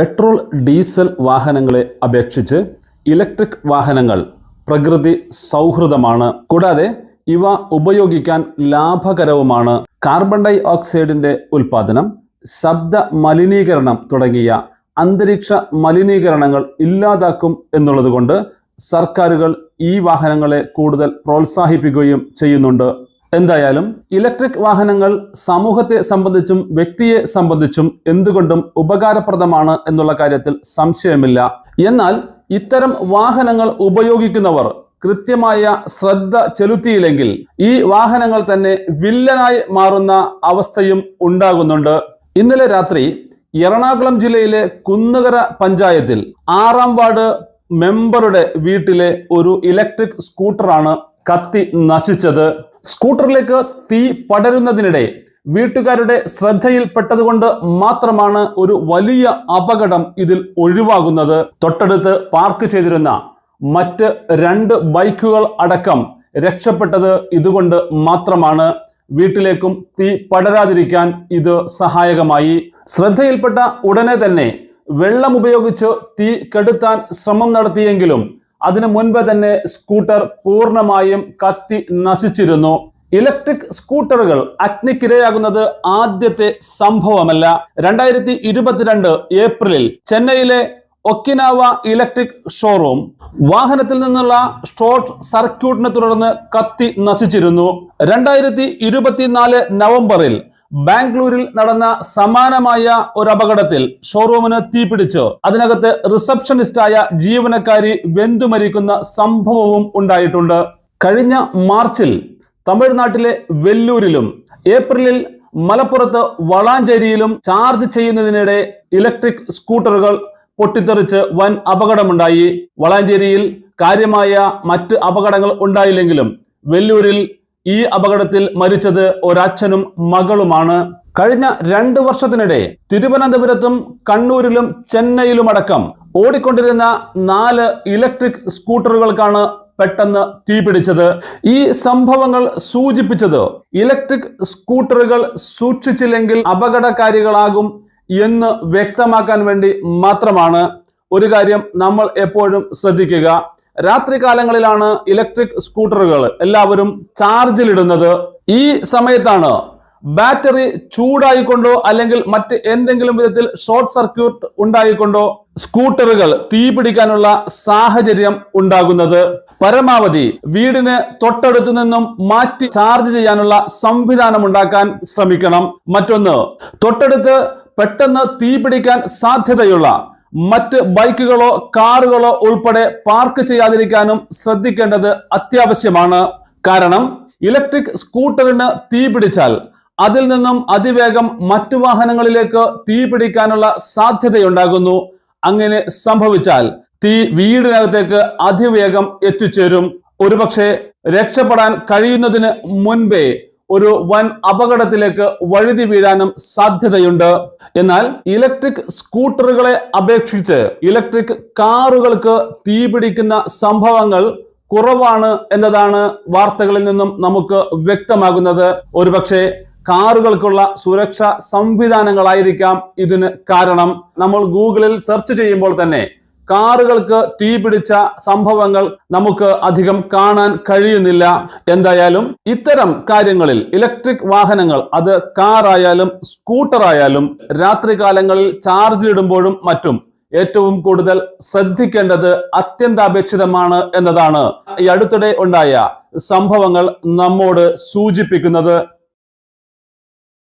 Petrol diesel വാഹനങ്ങളെ അപേക്ഷിച്ച് electric വാഹനങ്ങൾ പ്രകൃതി സൗഹൃദമാണ്. കൂടാതെ ഇവ ഉപയോഗിക്കാൻ ലാഭകരവുമാണ്. കാർബൺ ഡൈ ഓക്സൈഡിന്റെ ഉൽപാദനം ശബ്ദ മലിനീകരണം തുടങ്ങിയ അന്തരീക്ഷ മലിനീകരണങ്ങൾ ഇല്ലാതാക്കും എന്നുള്ളതുകൊണ്ട് സർക്കാരുകൾ ഈ വാഹനങ്ങളെ കൂടുതൽ പ്രോത്സാഹിപ്പിക്കുകയും ചെയ്യുന്നുണ്ട്. എന്തായാലും ഇലക്ട്രിക് വാഹനങ്ങൾ സമൂഹത്തെ സംബന്ധിച്ചും വ്യക്തിയെ സംബന്ധിച്ചും എന്തുകൊണ്ടും ഉപകാരപ്രദമാണ് എന്നുള്ള കാര്യത്തിൽ സംശയമില്ല. എന്നാൽ ഇത്തരം വാഹനങ്ങൾ ഉപയോഗിക്കുന്നവർ കൃത്യമായ ശ്രദ്ധ ചെലുത്തിയില്ലെങ്കിൽ ഈ വാഹനങ്ങൾ തന്നെ വില്ലനായി മാറുന്ന അവസ്ഥയും ഉണ്ടാകുന്നുണ്ട്. ഇന്നലെ രാത്രി എറണാകുളം ജില്ലയിലെ കുന്നുകര പഞ്ചായത്തിൽ ആറാം വാർഡ് മെമ്പറുടെ വീട്ടിലെ ഒരു ഇലക്ട്രിക് സ്കൂട്ടറാണ് കത്തി നശിച്ചത്. സ്കൂട്ടറിലേക്ക് തീ പടരുന്നതിനിടെ വീട്ടുകാരുടെ ശ്രദ്ധയിൽപ്പെട്ടതുകൊണ്ട് മാത്രമാണ് ഒരു വലിയ അപകടം ഇതിൽ ഒഴിവാകുന്നത്. തൊട്ടടുത്ത് പാർക്ക് ചെയ്തിരുന്ന മറ്റ് രണ്ട് ബൈക്കുകൾ അടക്കം രക്ഷപ്പെട്ടത് ഇതുകൊണ്ട് മാത്രമാണ്. വീട്ടിലേക്കും തീ പടരാതിരിക്കാൻ ഇത് സഹായകമായി. ശ്രദ്ധയിൽപ്പെട്ട ഉടനെ തന്നെ വെള്ളം ഉപയോഗിച്ച് തീ കെടുത്താൻ ശ്രമം നടത്തിയെങ്കിലും അതിനു മുൻപ് തന്നെ സ്കൂട്ടർ പൂർണമായും കത്തി നശിച്ചിരുന്നു. ഇലക്ട്രിക് സ്കൂട്ടറുകൾ അഗ്നിക്കിരയാകുന്നത് ആദ്യത്തെ സംഭവമല്ല. രണ്ടായിരത്തി ഇരുപത്തിരണ്ട് ഏപ്രിലിൽ ചെന്നൈയിലെ ഒക്കിനാവ ഇലക്ട്രിക് ഷോറൂം വാഹനത്തിൽ നിന്നുള്ള ഷോർട്ട് സർക്യൂട്ടിനെ തുടർന്ന് കത്തി നശിച്ചിരുന്നു. രണ്ടായിരത്തി ഇരുപത്തിനാല് നവംബറിൽ ബാംഗ്ലൂരിൽ നടന്ന സമാനമായ ഒരു അപകടത്തിൽ ഷോറൂമിന് തീപിടിച്ച്. അതിനകത്ത് റിസപ്ഷനിസ്റ്റായ ജീവനക്കാരി വെന്തുമരിക്കുന്ന സംഭവവും ഉണ്ടായിട്ടുണ്ട്. കഴിഞ്ഞ മാർച്ചിൽ തമിഴ്നാട്ടിലെ വെല്ലൂരിലും ഏപ്രിലിൽ മലപ്പുറത്ത് വളാഞ്ചേരിയിലും ചാർജ് ചെയ്യുന്നതിനിടെ ഇലക്ട്രിക് സ്കൂട്ടറുകൾ പൊട്ടിത്തെറിച്ച് വൻ അപകടമുണ്ടായി. വളാഞ്ചേരിയിൽ കാര്യമായ മറ്റ് അപകടങ്ങൾ ഉണ്ടായില്ലെങ്കിലും വെല്ലൂരിൽ ഈ അപകടത്തിൽ മരിച്ചത് ഒരച്ഛനും മകളുമാണ്. കഴിഞ്ഞ രണ്ട് വർഷത്തിനിടെ തിരുവനന്തപുരത്തും കണ്ണൂരിലും ചെന്നൈയിലുമടക്കം ഓടിക്കൊണ്ടിരുന്ന നാല് ഇലക്ട്രിക് സ്കൂട്ടറുകൾക്കാണ് പെട്ടെന്ന് തീപിടിച്ചത് ഈ സംഭവങ്ങൾ സൂചിപ്പിച്ചത് ഇലക്ട്രിക് സ്കൂട്ടറുകൾ സൂക്ഷിച്ചില്ലെങ്കിൽ അപകടകാരികളാകും എന്ന് വ്യക്തമാക്കാൻ വേണ്ടി മാത്രമാണ്. ഒരു കാര്യം നമ്മൾ എപ്പോഴും ശ്രദ്ധിക്കുക. രാത്രി കാലങ്ങളിലാണ് ഇലക്ട്രിക് സ്കൂട്ടറുകൾ എല്ലാവരും ചാർജിലിടുന്നത്. ഈ സമയത്താണ് ബാറ്ററി ചൂടായിക്കൊണ്ടോ അല്ലെങ്കിൽ മറ്റ് എന്തെങ്കിലും വിധത്തിൽ ഷോർട്ട് സർക്യൂട്ട് ഉണ്ടായിക്കൊണ്ടോ സ്കൂട്ടറുകൾ തീപിടിക്കാനുള്ള സാഹചര്യം ഉണ്ടാകുന്നത്. പരമാവധി വീടിന് തൊട്ടടുത്തു നിന്നും മാറ്റി ചാർജ് ചെയ്യാനുള്ള സംവിധാനം ഉണ്ടാക്കാൻ ശ്രമിക്കണം. മറ്റൊന്ന് തൊട്ടടുത്ത് പെട്ടെന്ന് തീപിടിക്കാൻ സാധ്യതയുള്ള മറ്റ് ബൈക്കുകളോ കാറുകളോ ഉൾപ്പെടെ പാർക്ക് ചെയ്യാതിരിക്കാനും ശ്രദ്ധിക്കേണ്ടത് അത്യാവശ്യമാണ്. കാരണം ഇലക്ട്രിക് സ്കൂട്ടറിന് തീ പിടിച്ചാൽ അതിൽ നിന്നും അതിവേഗം മറ്റു വാഹനങ്ങളിലേക്ക് തീ പിടിക്കാനുള്ള സാധ്യതയുണ്ടാകുന്നു. അങ്ങനെ സംഭവിച്ചാൽ തീ വീടിനകത്തേക്ക് അതിവേഗം എത്തിച്ചേരും. ഒരുപക്ഷെ രക്ഷപ്പെടാൻ കഴിയുന്നതിന് മുൻപേ ഒരു വൻ അപകടത്തിലേക്ക് വഴുതി വീഴാനും സാധ്യതയുണ്ട്. എന്നാൽ ഇലക്ട്രിക് സ്കൂട്ടറുകളെ അപേക്ഷിച്ച് ഇലക്ട്രിക് കാറുകൾക്ക് തീപിടിക്കുന്ന സംഭവങ്ങൾ കുറവാണ് എന്നതാണ് വാർത്തകളിൽ നിന്നും നമുക്ക് വ്യക്തമാകുന്നത്. ഒരുപക്ഷെ കാറുകൾക്കുള്ള സുരക്ഷാ സംവിധാനങ്ങളായിരിക്കാം ഇതിന് കാരണം. നമ്മൾ ഗൂഗിളിൽ സെർച്ച് ചെയ്യുമ്പോൾ തന്നെ കാറുകൾക്ക് തീ പിടിച്ച സംഭവങ്ങൾ നമുക്ക് അധികം കാണാൻ കഴിയുന്നില്ല. എന്തായാലും ഇത്തരം കാര്യങ്ങളിൽ ഇലക്ട്രിക് വാഹനങ്ങൾ അത് കാറായാലും സ്കൂട്ടറായാലും രാത്രികാലങ്ങളിൽ ആയാലും ഇടുമ്പോഴും മറ്റും ഏറ്റവും കൂടുതൽ ശ്രദ്ധിക്കേണ്ടത് അത്യന്താപേക്ഷിതമാണ് എന്നതാണ്. ഈ അടുത്തിടെ ഉണ്ടായ സംഭവങ്ങൾ നമ്മോട് സൂചിപ്പിക്കുന്നത്